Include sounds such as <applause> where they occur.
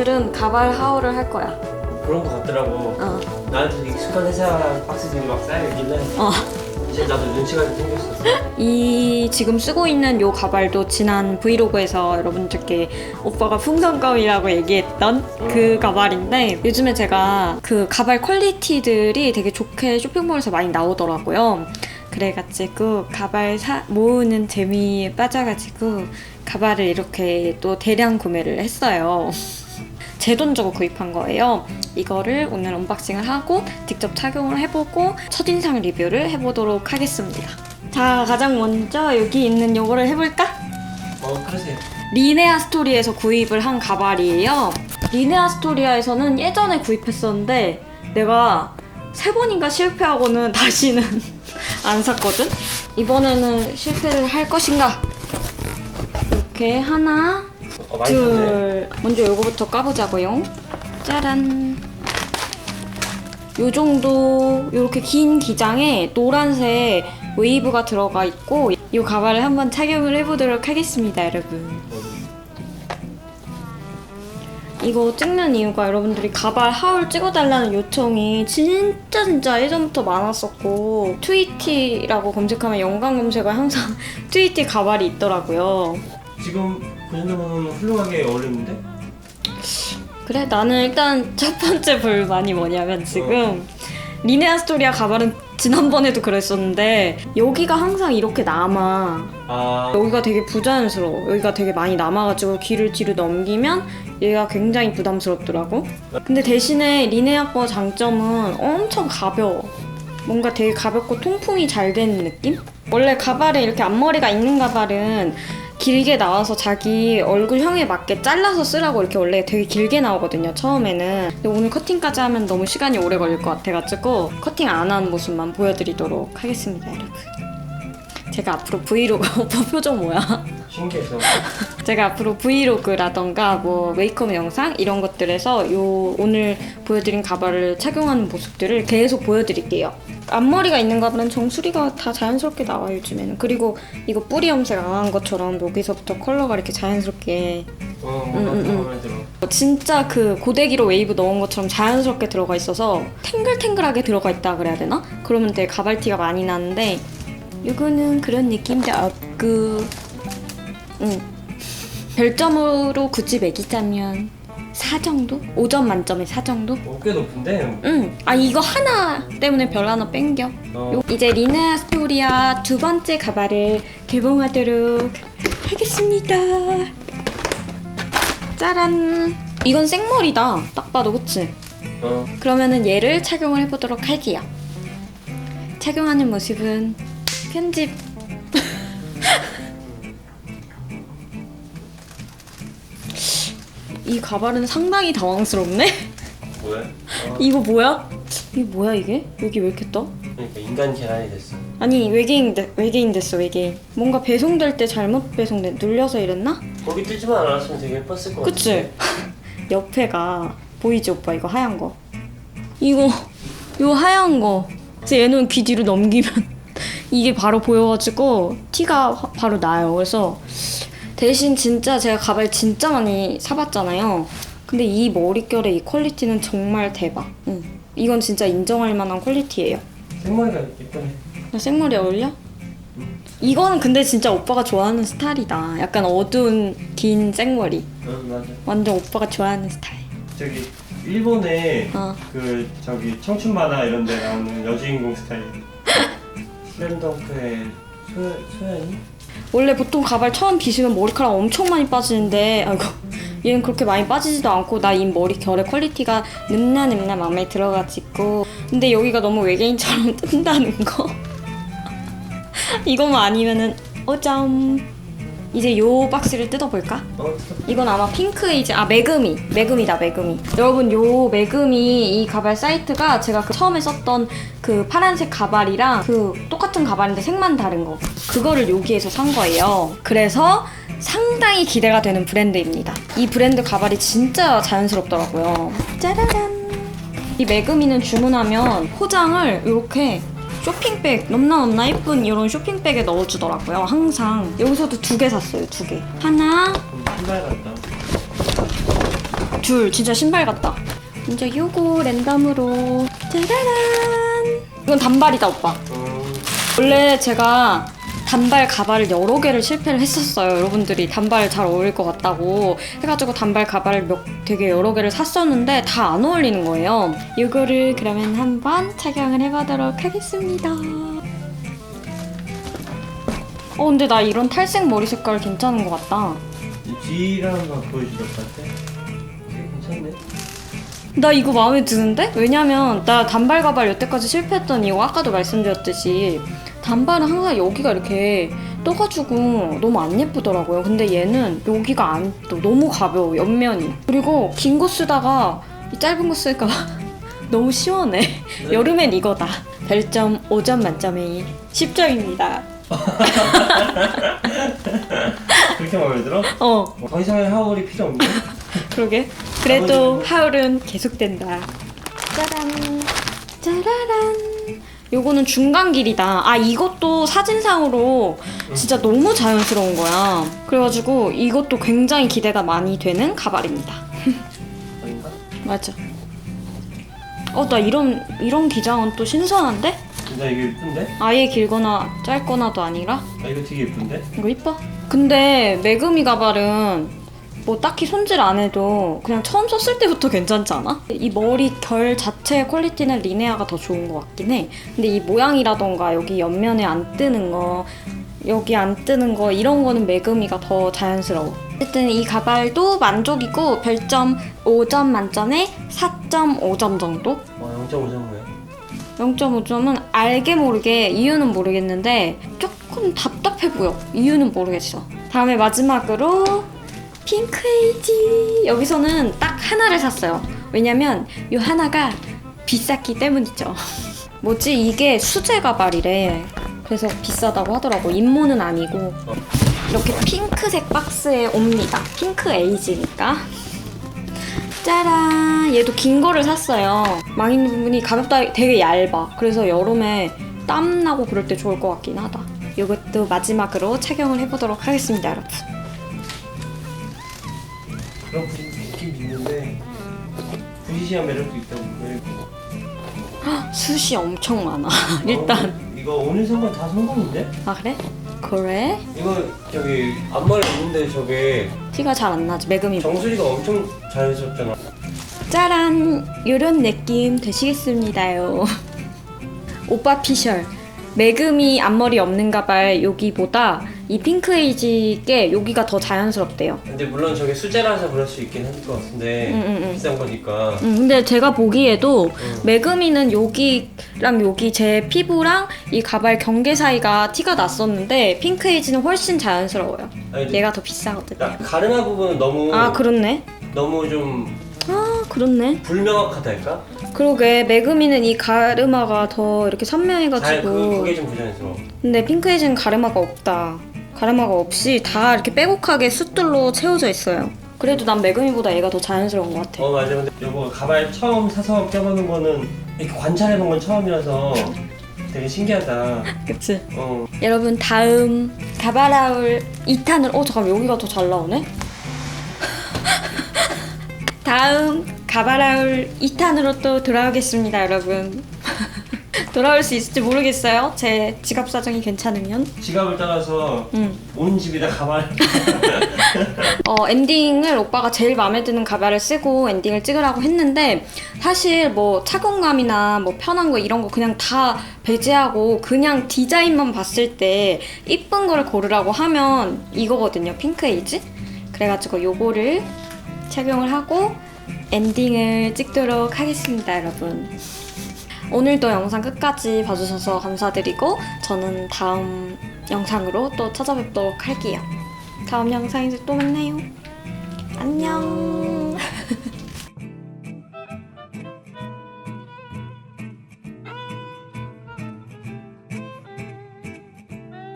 오늘은 가발 하울을 할 거야. 그런 거 같더라고. 어. 나한테 익숙한 회사 박스들이 막 쌓여있길래 어. 이제 나도 눈치가 좀 생겼어. 이 지금 쓰고 있는 요 가발도 지난 브이로그에서 여러분들께 오빠가 풍선껌이라고 얘기했던 그 가발인데 요즘에 제가 그 가발 퀄리티들이 되게 좋게 쇼핑몰에서 많이 나오더라고요. 그래가지고 가발 사, 모으는 재미에 빠져가지고 가발을 이렇게 또 대량 구매를 했어요. 제 돈 주고 구입한 거예요. 이거를 오늘 언박싱을 하고 직접 착용을 해보고 첫인상 리뷰를 해보도록 하겠습니다. 자, 가장 먼저 여기 있는 요거를 해볼까? 어, 그러세요. 리네아 스토리에서 구입을 한 가발이에요. 리네아 스토리아에서는 예전에 구입했었는데 내가 세 번인가 실패하고는 <laughs> 다시는 안 샀거든? 이번에는 실패를 할 것인가? 이렇게 하나, 어, 많이 샀네. 둘. 먼저 요거부터 까보자고요. 짜란. 요 정도 요렇게 긴 기장에 노란색 웨이브가 들어가 있고 이 가발을 한번 착용을 해보도록 하겠습니다, 여러분. 이거 찍는 이유가 여러분들이 가발 하울 찍어달라는 요청이 진짜 진짜 예전부터 많았었고 트위티라고 검색하면 연관 검색어에 항상 <laughs> 트위티 가발이 있더라고요. 지금 그 정도면 훌륭하게 어울리는데? 그래 나는 일단 첫 번째 불만이 뭐냐면 지금 리네아 스토리아 가발은 지난번에도 그랬었는데 여기가 항상 이렇게 남아. 아, 여기가 되게 부자연스러워. 여기가 되게 많이 남아가지고 귀를 뒤로 넘기면 얘가 굉장히 부담스럽더라고. 근데 대신에 리네아 거 장점은 엄청 가벼워. 뭔가 되게 가볍고 통풍이 잘 되는 느낌? 원래 가발에 이렇게 앞머리가 있는 가발은 길게 나와서 자기 얼굴형에 맞게 잘라서 쓰라고 이렇게 원래 되게 길게 나오거든요 처음에는. 근데 오늘 커팅까지 하면 너무 시간이 오래 걸릴 것 같아가지고 커팅 안 하는 모습만 보여드리도록 하겠습니다 여러분 제가 앞으로 브이로그 오빠 <laughs> 표정 뭐야? 신기해서. <laughs> 제가 앞으로 브이로그라던가 뭐 메이크업 영상 이런 것들에서 요 오늘 보여드린 가발을 착용하는 모습들을 계속 보여드릴게요. 앞머리가 있는 가발은 정수리가 다 자연스럽게 나와요 요즘에는. 그리고 이거 뿌리 염색 안 한 것처럼 여기서부터 컬러가 이렇게 자연스럽게 어, 음, 음, 음. 마음에 들어. 진짜 그 고데기로 웨이브 넣은 것처럼 자연스럽게 들어가 있어서 탱글탱글하게 들어가 있다 그래야 되나? 그러면 되게 가발티가 많이 나는데 이거는 그런 느낌도 없고 응. 별점으로 굳이 매기자면 4 정도? 5점 만점에 4 정도? 어, 꽤 높은데? 응. 아 이거 하나 때문에 별 하나 땡겨. 어, 요- 이제 리나 스토리아 두 번째 가발을 개봉하도록 하겠습니다. 짜란. 이건 생머리다. 딱 봐도 그치? 어. 그러면은 얘를 착용을 해보도록 할게요. 착용하는 모습은 편집. 이 가발은 상당히 당황스럽네. 뭐야? 어, <laughs> 이거 뭐야? 이게 뭐야 이게? 여기 왜 이렇게 떠? 그러니까 인간 계란이 됐어. 아니 외계인 데, 외계인 됐어 외계인. 뭔가 배송될 때 잘못 배송된 눌려서 이랬나? 거기 뜨지만 않았으면 되게 예뻤을 것 그치? <laughs> 옆에가 보이지 오빠 이거 하얀 거. 이거 요 하얀 거. 그래서 얘는 귀 뒤로 넘기면 이게 바로 보여가지고 티가 화- 바로 나요. 그래서 대신 진짜 제가 가발 진짜 많이 사봤잖아요. 근데 이 머릿결의 이 퀄리티는 정말 대박. 응. 이건 진짜 인정할 만한 퀄리티예요. 생머리가 예쁘네. 나 생머리 어울려? 이거는 근데 진짜 오빠가 좋아하는 스타일이다. 약간 어두운 긴 생머리. 응, 맞아. 완전 오빠가 좋아하는 스타일. 저기 일본에 어. 그 저기 청춘 만화 이런 데 나오는 여주인공 스타일. 슬램덩크의 소, 소연이? 원래 보통 가발 처음 비시면 머리카락 엄청 많이 빠지는데 아이고 얘는 그렇게 많이 빠지지도 않고 나 이 머리 결의 퀄리티가 늠나늠나 마음에 들어가지고. 근데 여기가 너무 외계인처럼 <laughs> 뜬다는 거. 이거만 아니면은 어점 이제 요 박스를 뜯어볼까? 어, 이건 아마 핑크이지. 아 매금이. 매금이다 매금이. 여러분 요 매금이 이 가발 사이트가 제가 그 처음에 썼던 그 파란색 가발이랑 그 똑같은 가발인데 색만 다른 거. 그거를 여기에서 산 거예요. 그래서 상당히 기대가 되는 브랜드입니다. 이 브랜드 가발이 진짜 자연스럽더라고요. 짜라란! 이 매금이는 주문하면 포장을 이렇게 쇼핑백 넘나 넘나 예쁜 이런 쇼핑백에 넣어주더라고요 항상 여기서도 두 개 샀어요 두 개 하나 음, 신발 같다. 둘 진짜 신발 같다. 먼저 요거 랜덤으로 짜라란. 이건 단발이다 오빠. 음, 원래 제가 단발 가발을 여러 개를 실패를 했었어요. 여러분들이 단발 잘 어울릴 것 같다고 해가지고 단발 가발을 몇 되게 여러 개를 샀었는데 다 안 어울리는 거예요. 이거를 그러면 한번 착용을 해보도록 하겠습니다. 어 근데 나 이런 탈색 머리 색깔 괜찮은 것 같다. 한번 보여줄 것 같아. 괜찮네. 나 이거 마음에 드는데? 왜냐면 나 단발 가발 여태까지 실패했던 이유 아까도 말씀드렸듯이 단발은 항상 여기가 이렇게 떠가지고 너무 안 예쁘더라고요. 근데 얘는 여기가 안 떠. 너무 가벼워 옆면이. 그리고 긴 거 쓰다가 이 짧은 거 쓸까 봐 <laughs> 너무 시원해. 여름엔 이거다. 별점 5점 만점에 10점입니다. <laughs> 그렇게 마음에 들어? 어, 어, 더 이상의 하울이 필요 없네. <laughs> 그러게. 그래도 하울은 계속된다. 짜란, 짜라란. 요거는 중간 길이다. 아, 이것도 사진상으로 진짜 너무 자연스러운 거야. 그래가지고 이것도 굉장히 기대가 많이 되는 가발입니다. <laughs> 맞아. 어, 나 이런, 이런 기장은 또 신선한데? 진짜 이게 예쁜데? 아예 길거나 짧거나도 아니라? 아 이거 되게 예쁜데? 이거 이뻐? 근데 매그미 가발은 뭐 딱히 손질 안 해도 그냥 처음 썼을 때부터 괜찮지 않아? 이 머리 결 자체의 퀄리티는 리네아가 더 좋은 것 같긴 해. 근데 이 모양이라던가 여기 옆면에 안 뜨는 거, 여기 안 뜨는 거 이런 거는 매그미가 더 자연스러워. 어쨌든 이 가발도 만족이고 별점 5점 만점에 4.5점 정도? 와 0.5점이야. 0.5점은 알게 모르게 이유는 모르겠는데 조금 답답해 보여. 이유는 모르겠어. 다음에 마지막으로 핑크에이지 여기서는 딱 하나를 샀어요. 왜냐면 이 하나가 비쌌기 때문이죠. <laughs> 뭐지 이게 수제 가발이래. 그래서 비싸다고 하더라고. 인모는 아니고 이렇게 핑크색 박스에 옵니다. 핑크 에이지니까. 짜란 얘도 긴 거를 샀어요 망 있는 부분이 가볍다 되게 얇아 그래서 여름에 땀 나고 그럴 때 좋을 것 같긴 하다 이것도 마지막으로 착용을 해보도록 하겠습니다 여러분 그런 느낌 있는데 부시시한 매력도 있다고 그리고 숱이 엄청 많아 일단 어, 이거 오늘 선거 다 성공인데? 아 그래? 그래? 이거 저기 앞머리 있는데 저게 티가 잘 안 나지 매금이 정수리가 엄청 자연스럽잖아. 짜란 요런 느낌 되시겠습니다요 오빠 피셜 매금이 앞머리 없는 가발 여기보다 이 핑크에이지 게 여기가 더 자연스럽대요 근데 물론 저게 수제라서 그럴 수 있긴 할 것 같은데 응, 응, 응. 비싼 거니까. 음, 근데 제가 보기에도 응. 매금이는 여기랑 여기 제 피부랑 이 가발 경계 사이가 티가 났었는데 핑크에이지는 훨씬 자연스러워요. 아니, 얘가 더 비싸거든요. 나 가르마 부분은 너무 아 그렇네. 너무 좀 아 그렇네. 불명확하달까? 그러게 매금이는 이 가르마가 더 이렇게 잘 그, 선명해가지고 그게 좀 부자연스러워. 근데 핑크에이지는 가르마가 없다. 가르마가 없이 다 이렇게 빼곡하게 숫들로 채워져 있어요. 그래도 난 매금이보다 얘가 더 자연스러운 것 같아. 어 맞아 근데 여보 가발 처음 사서 껴보는 거는 이렇게 관찰해본 건 처음이라서 되게 신기하다. <laughs> 그치? 어 여러분 다음 가바라울 2탄을 어 잠깐 여기가 더 잘 나오네 <laughs> 다음 가바라울 2탄으로 또 돌아오겠습니다 여러분 <laughs> 돌아올 수 있을지 모르겠어요. 제 지갑 사정이 괜찮으면. 지갑을 따라서 음. 온 집에다 가발. <laughs> 어, 엔딩을 오빠가 제일 마음에 드는 가발을 쓰고 엔딩을 찍으라고 했는데 사실 뭐 착용감이나 뭐 편한 거 이런 거 그냥 다 배제하고 그냥 디자인만 봤을 때 이쁜 걸 고르라고 하면 이거거든요. 핑크에이지? 그래가지고 요거를 착용을 하고 엔딩을 찍도록 하겠습니다 여러분 오늘도 영상 끝까지 봐주셔서 감사드리고 저는 다음 영상으로 또 찾아뵙도록 할게요 다음 영상에서 또 만나요. 안녕.